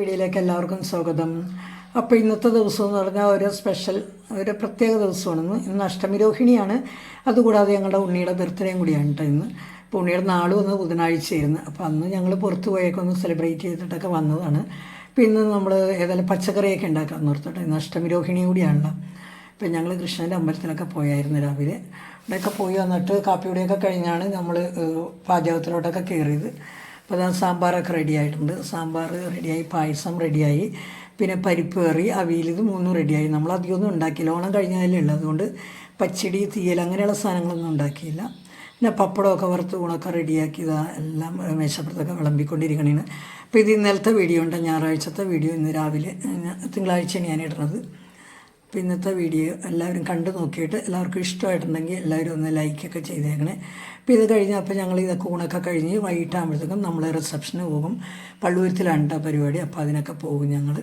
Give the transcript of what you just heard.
വീഡിയോയിലേക്ക് എല്ലാവർക്കും സ്വാഗതം. അപ്പോൾ ഇന്നത്തെ ദിവസം എന്ന് പറഞ്ഞാൽ ഒരു സ്പെഷ്യൽ ഒരു പ്രത്യേക ദിവസമാണ്. ഇന്ന് അഷ്ടമി രോഹിണിയാണ്. അതുകൂടാതെ ഞങ്ങളുടെ ഉണ്ണിയുടെ ബർത്ത്ഡേയും കൂടിയാണ് കേട്ടോ ഇന്ന്. അപ്പോൾ ഉണ്ണിയുടെ നാളും ഒന്ന് ബുധനാഴ്ചയായിരുന്നു. അപ്പോൾ അന്ന് ഞങ്ങൾ പുറത്ത് പോയൊക്കെ ഒന്ന് സെലിബ്രേറ്റ് ചെയ്തിട്ടൊക്കെ വന്നതാണ്. പിന്നെ നമ്മൾ ഏതായാലും പച്ചക്കറിയൊക്കെ ഉണ്ടാക്കാൻ നിർത്തട്ടെ. ഇന്ന് അഷ്ടമി രോഹിണിയും കൂടിയാണല്ലോ. ഇപ്പം ഞങ്ങൾ കൃഷ്ണന്റെ അമ്പലത്തിലൊക്കെ പോയായിരുന്നു രാവിലെ. അവിടെയൊക്കെ പോയി വന്നിട്ട് കാപ്പിയുടെയൊക്കെ കഴിഞ്ഞാണ് നമ്മൾ പാചകത്തിലോട്ടൊക്കെ കയറിയത് അപ്പോൾ ഞാൻ സാമ്പാറൊക്കെ റെഡി ആയിട്ടുണ്ട്. സാമ്പാർ റെഡിയായി പായസം റെഡിയായി പിന്നെ പരിപ്പ് കറി അവിയൽ ഇത് മൂന്നും റെഡിയായി നമ്മൾ അധികമൊന്നും ഉണ്ടാക്കിയില്ല. ഓണം ഉള്ളൂ. അതുകൊണ്ട് പച്ചടി തീയൽ അങ്ങനെയുള്ള സാധനങ്ങളൊന്നും ഉണ്ടാക്കിയില്ല. പിന്നെ പപ്പടമൊക്കെ വറുത്ത് ഊണൊക്കെ റെഡിയാക്കി ഇതാ എല്ലാം മേശപ്പുറത്തൊക്കെ വിളമ്പിക്കൊണ്ടിരിക്കണേണ് അപ്പോൾ ഇത് ഇന്നലത്തെ വീഡിയോ ഉണ്ട്? ഞായറാഴ്ചത്തെ വീഡിയോ ഇന്ന് രാവിലെ തിങ്കളാഴ്ചയാണ് ഞാൻ ഇടുന്നത്. അപ്പോൾ ഇന്നത്തെ വീഡിയോ എല്ലാവരും കണ്ടു നോക്കിയിട്ട് എല്ലാവർക്കും ഇഷ്ടമായിട്ടുണ്ടെങ്കിൽ എല്ലാവരും ഒന്ന് ലൈക്കൊക്കെ ചെയ്തേക്കണേ. അപ്പോൾ ഇത് കഴിഞ്ഞ് അപ്പോൾ ഞങ്ങൾ ഇതൊക്കെ ഊണൊക്കെ കഴിഞ്ഞ് വൈകിട്ടാകുമ്പോഴത്തേക്കും നമ്മൾ റിസപ്ഷന് പോകും. പള്ളുവരത്തിലാണ് പരിപാടി. അപ്പോൾ അതിനൊക്കെ പോകും ഞങ്ങൾ